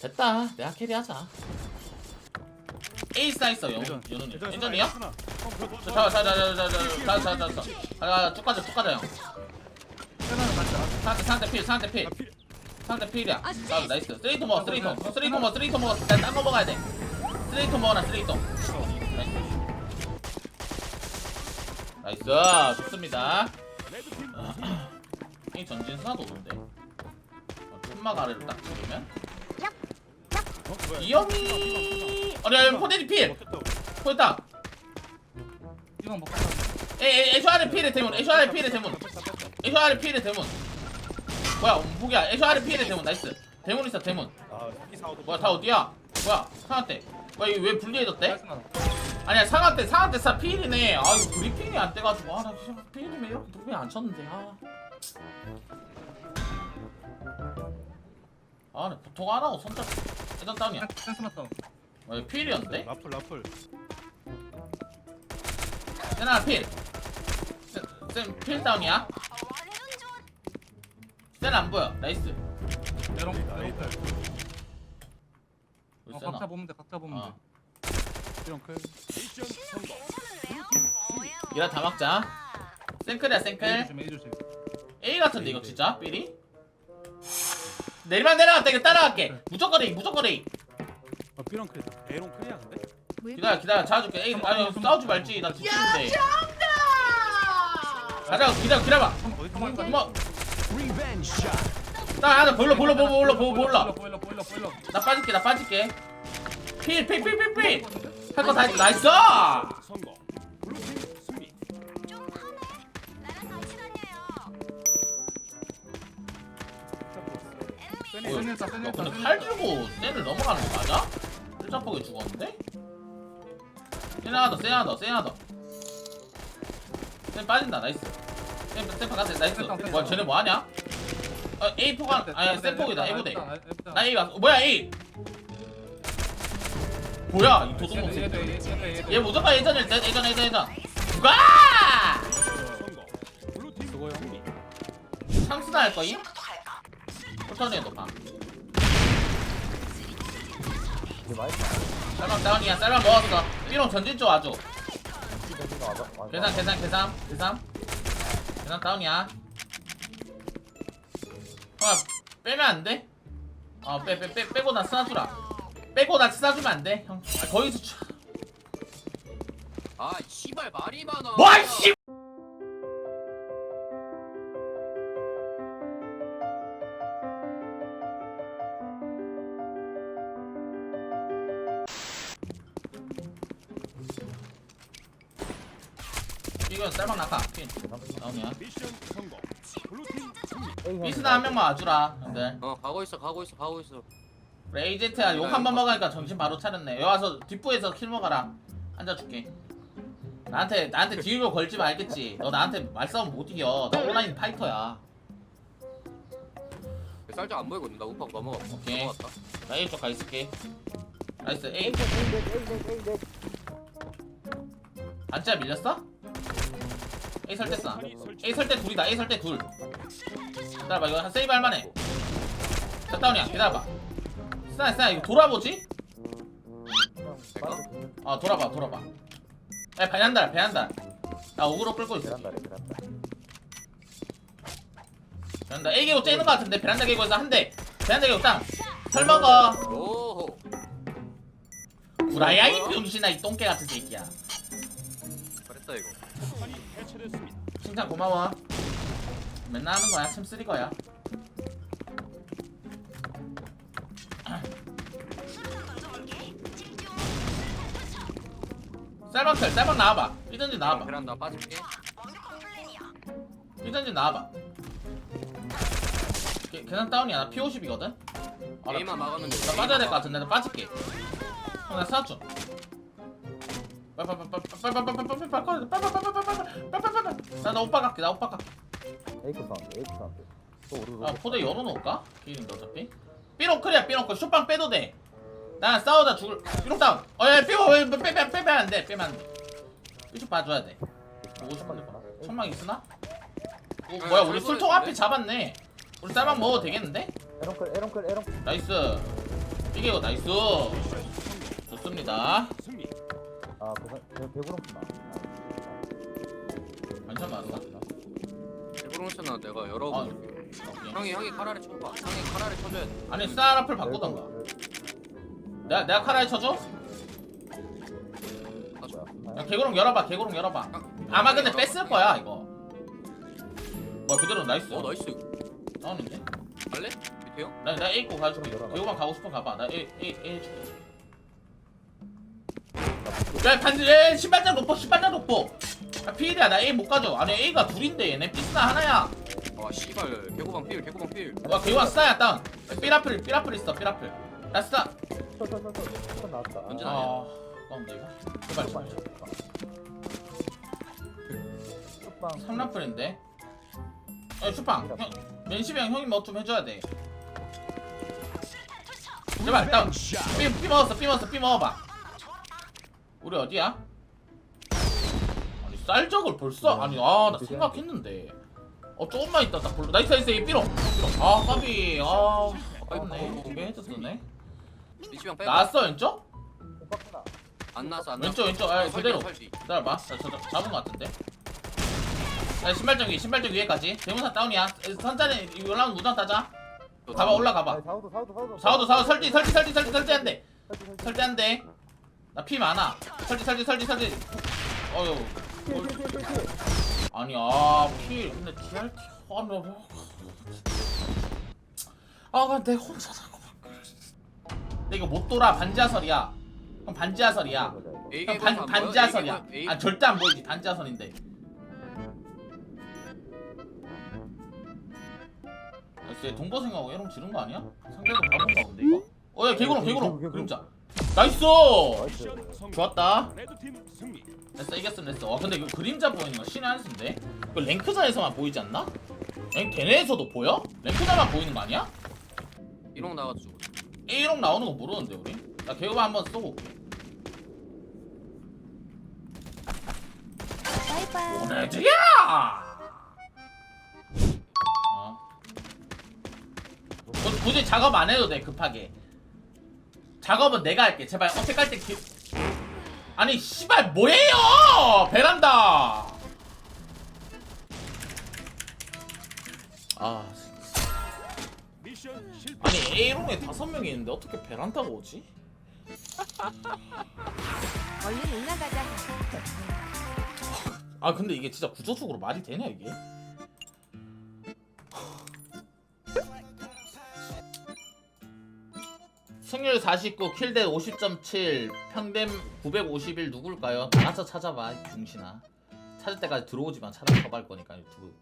됐다. 내가 캐리하자. 에이스 나 있어 영 연훈이 엔전이야? 자, 잡아. 잡아 잡아 잡아 잡아 잡아 잡아 잡아 쭉 가자 쭉 가자 형. 상대 상대 필 상대 필. 상대 필이야. 아 나이스. 쓰레이토 먹어 쓰레이토 쓰레이토 먹어 쓰레이토 먹어. 나딴거 먹어야 돼. 쓰레이토 먹어라 쓰레이토 나이스. 나이스. 좋습니다. 이 전진 수나도 오는데. 어, 천막 아래로 딱 찍으면 이영이! 아니 포대지 필! 포대다 이건 먹고 에에 에쇼아르 필의 대문 에쇼아르 필의 대문. 에쇼아르 필의 대문. 뭐야 무기야. 에쇼아르 필의 대문 나이스. 대문 있어 대문. 뭐야 다 어디야? 뭐야 상한테 뭐야 이거 왜 분리해졌대? 깔끔하다. 아니야 상한테 상한테 사 필이네. 아 이거 브리핑이 안 돼가지고. 아나 필이면 이렇게 누구안 쳤는데. 아. 아, 나 보통 안 하고 손잡 일단 다운이야. 센스 맞다. 왜 필이었는데? 라플 라플 세나 필. 세- 쌤, 필 다운이야. 세나 안 보여. 나이스. 에롱. 우리 어, 세나. 각자 보면 돼. 각자 보면 어. 돼. 이런 클 이라 다 막자. 생클. 조심 A 조심. A 같은데 이거 진짜 삐리? 내리만 내려갔다 이거 따라갈게. 무조건 A 무조건 A. 아 삐런 클 에롱 클이야 근데? 기다려 기다려 잡아줄게. A 아니 싸우지 말지. 나 뒤치는데. 가자 기다려 기다려봐. 어디 한번 가. 뭐? 나 하나 보일러 보일러 보일러 보일러 보일러 보일러. 보일러 보일러 보일러. 나 빠질게 나 빠질게. 필필필필 필. 할 거 다 했어 나이스. 성공 센이 야, 있다. 근데 칼 들고 쟤를 넘어가는 거 맞아? 일자폭에 죽었는데? 쟤 하나 더, 쟤 더, 더. 빠진다, 나이스. 쟤, 쟤 바깥에, 나이스. 뭐야, 쟤네 뭐하냐? 어, A 포가, 아니, 센 폭이다, A 부대. 나 A 왔어. 뭐야, A! 뭐야, 이 도둑놈 새끼. 얘 무조건 예전일 때, 예전, 예전, 예전. 누가! 성공 블루팀 수고요. 할 거임? 포천이야, 너 봐. 쌀밥 다운이야, 쌀밥 먹었어. 삐롱 전진 쪽 아주. 계산, 계산, 계산, 계산. 계산 다운이야. 아, 빼면 안 돼? 어, 빼, 빼, 빼, 빼고 나 쓰나주라. 빼고 나 쓰나주면 안 돼, 형. 아, 거기서 쳐. 아 씨발 말이 많아 뭐, 씨! 이건 쌀밥 나가. 핀. 다운이야. 미션 성공 블루팀 승리 미스나 한 명만 와주라, 형들. 어 가고 있어 가고 있어 가고 있어 AZ야 욕 한 번 먹으니까 정신 바로 차렸네. 여기 와서 뒷부에서 킬 먹어라. 앉아줄게. 나한테 나한테 뒤로 걸지 말겠지. 너 나한테 말싸움 못 이겨. 나 온라인 파이터야. 쌀짝 안 보이거든 나 우파고 넘어갔어 오케이. 넘어갔다 나 A 쪽가 있을게. 나이스 A. 반지야 밀렸어? A 설대 써. A 설대 둘이다. A 설대 둘. 기다려봐 이거 한 세이브 할만해. 자 다운이야. 기다려봐. 스나 스나 이거 돌아보지? 아 돌아봐 돌아봐. 야 배한달 배한달. 나 오그로 끌고 있어. 베란다 A 개고 째는 거 같은데 베란다 개고에서 한 대. 베란다 개고 땅. 설 먹어. 구라야 이 병신아 이 똥개 같은 새끼야. 잘했다 이거 칭찬 고마워. 맨날 하는 거야. 참 쓰리 거야. 쌀방클 쌀방 나와봐. 삐던지 나와봐. 베란다 빠질게 삐던지 나와봐. 계- 계산 다운이야. 나 P50이거든. 아, 나, A만 막으면 돼 나 빠져야 될 것 같은데 나 빠질게. 형, 나 사줘. 나나 오빠 갈게. 나 오빠 갈게. 에이크 사운드, 에이크 우르르. 아 포대 열어놓을까? 길인데 어차피 삐롱클이야 삐롱클 슛방 빼도 돼나 싸우다 죽을 삐롱 다운 어야 삐워 왜 빼, 빼, 빼, 빼면 안돼 빼면 안돼 삐쭉 봐줘야 돼 보고 싶은데 봐 천막 있으나? 오, 뭐야 우리 술통 앞에 잡았네 우리 쌀밥 먹어도 되겠는데? 에런클, 에런클, 에런클. 나이스 이게요 나이스 좋습니다. 아 계산 개 개구렁구나 완전 맞았다 일부러 나 내가 아, 열어볼게. 오케이. 형이 형이 카라를 쳐봐. 형이 카라를 쳐줘야 돼. 아니 쌀앞을 바꾸던가 내가 내가 카라에 쳐줘? 야, 개구렁 열어봐 개구렁 열어봐 아마 근데 뺐을 거야 이거 뭐야 그대로 나이스 어 나이스. 싸우는데? 갈래? 밑에 형? 나, 나 A 고 가줄게 열어봐. 개구만 가고 싶으면 가봐 나 A A A 해줄게 야 반지 얘 신발장 높고 신발장 높고. 야 필이야. 나 A 못 가져. 아니 A가 둘인데 얘네 B스나 하나야. 아 씨발. 개구방 필 개구방 필. 와 개구만 스나야 다운 삐라플 삐라플 있어 삐라플. 나 스나 천 나왔다 언제 아, 나와? 아 나온다 이거 제발 제발. 첫방 삼라플인데? 야 슈팡. 형 맨시비 형 형이 뭐 좀 해줘야 돼. 제발 다운 삐, 삐 먹었어 삐 먹었어 삐 먹어봐 우리 어디야? 아니 쌀적을 벌써? 아니 아 나 생각했는데. 어 조금만 있다 딱 볼로 나이스 나이스 이 삐롱 삐롱 아 까비. 아 아깝네. 해줬네. 미치방 빼봐. 나왔어 왼쪽? 빡구나 안 나서 안 왼쪽. 왼쪽. 아 그대로. 기다려봐. 나 저, 저, 잡은 거 같은데. 야 신발장 위 신발장 위에까지. 대문사 다운이야. 선자는 올라오는 무장 따자. 너 가봐 올라가봐. 아니, 사우도 사우도 사우도. 사우도 사우 설치 설치 설치 설치 설치 안돼 설치, 설치. 설치 안돼 나 피 많아. 피, 피, 피, 피, 피. 아니 아피 근데 DRT 아니 뭐 아가 내 혼자 자꾸 막 근데 이거 못 돌아. 반지하설이야. 형 반지하설이야. 형 반? 반지하설이야. 아 절대 안 보이지. 반지하설인데. 글쎄 동거생하고 에롱 지른 거 아니야? 상대도 바본가 본데 이거? 어야 개구렁 개구렁 개구렁. 그림자 나이스. 좋았다. 됐어 이겼으면 됐어 와 근데 이거 그림자 보이는 거 신의 한 수인데 이거 랭크전에서만 보이지 않나? 랭 대내에서도 보여? 랭크전만 보이는 거 아니야? 이런 거 나가지고. A롱 나오는 거 모르는데 우리? 나 개구만 한번 쏘고 올게 바이바이. 오늘들이야! 어. 굳- 굳이 작업 안 해도 돼 급하게 작업은 내가 할게 제발 어떻게 할때 기... 아니 씨발 뭐예요 베란다 아. 아니 A롱에 다섯 명이 있는데 어떻게 베란다가 오지? 얼른 올라가자. 아 근데 이게 진짜 구조적으로 말이 되냐 이게? 승률 49, 킬대 50.7, 평댐 951 누굴까요? 알아서 찾아봐, 이 중신아. 찾을 때까지 들어오지만 찾아서 할 거니까 유튜브.